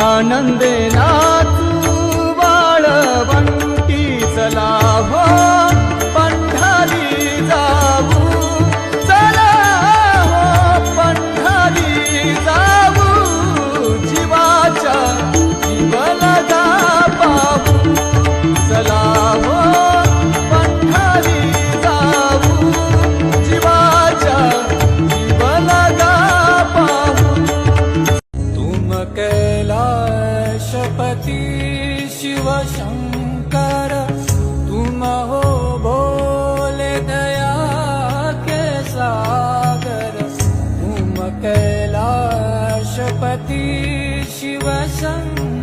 आनंदे नाचू वाळवंटी चला हो कैलाशपति शिव शंकर तुम भोले दया के सागर। तुम कैलाशपति शिव शंकर